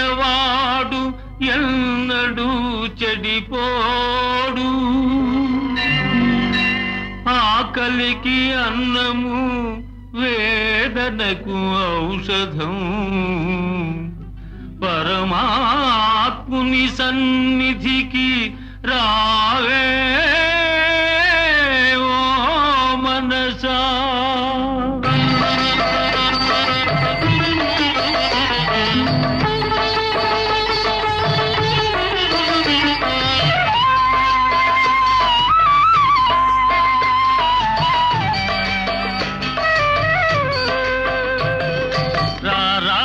వాడు ఎన్నడు చెడిపోడు. ఆకలికి అన్నము వేదనకు ఔషధం. పరమాత్ముని సన్నిధికి రావే